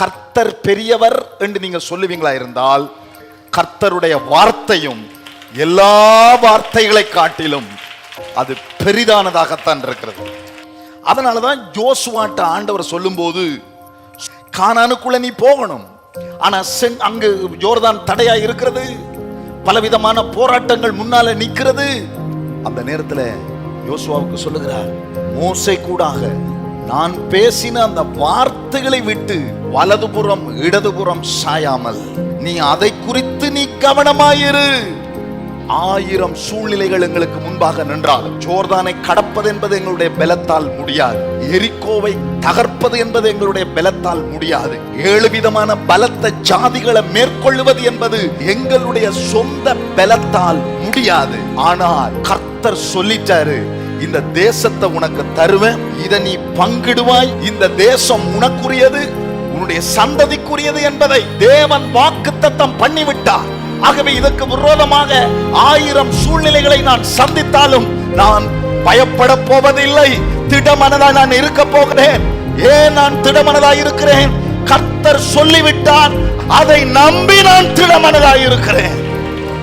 கர்த்தர் பெரியவர் என்று நீங்கள் சொல்லுவீங்களா இருந்தால் கர்த்தருடைய வார்த்தையும் எல்லா வார்த்தைகளை காட்டிலும் அது பெரிதானதாகத்தான் இருக்கிறது. அதனாலதான் ஜோசுவாட்ட ஆண்டவர் சொல்லும்போது கானானுக்குள்ள நீ போகணும். ஆனா செங்- அங்கு ஜோர்தான் தடையா இருக்கிறது. பலவிதமான போராட்டங்கள் முன்னால நிக்கிறது அந்த நேரத்தில் யோசுவாவுக்கு சொல்லுகிறார் மோசை கூடாக நான் பேசின அந்த வார்த்தைகளை விட்டு வலதுபுறம் இடதுபுறம் சாயாமல் நீ அதை குறித்து நீ கவனமாயிரு. ஆயிரம் சூழ்நிலைகள் எங்களுக்கு முன்பாக நின்றாலும் ஜோர்தானை கடப்பது என்பது எங்களுடைய பலத்தால் முடியாது. எரிக்கோவை தகர்ப்பது என்பது எங்களுடைய பலத்தால் முடியாது. ஏழு விதமான பலத்த ஜாதிகளை மேற்கொள்ளுவது என்பது எங்களுடைய சொந்த பலத்தால் முடியாது. ஆனால் கர்த்தர் சொல்லிட்டாரு இந்த தேசத்தை உனக்கு தருவேன் இதை நீ பங்கிடுவாய் இந்த தேசம் உனக்குரியது உன்னுடைய சந்ததிக்குரியது என்பதை தேவன் வாக்குத்தத்தம் பண்ணிவிட்டார். ஆகவே இதற்கு விரோதமாக ஆயிரம் சூழ்நிலைகளை நான் சந்தித்தாலும் நான் பயப்பட போவதில்லை. திடமனதாய் நான் இருக்க போகிறேன். ஏன் நான் திடமனதாய் இருக்கிறேன்? கர்த்தர் சொல்லிவிட்டார். அதை நம்பி நான் திடமனதாய் இருக்கிறேன்.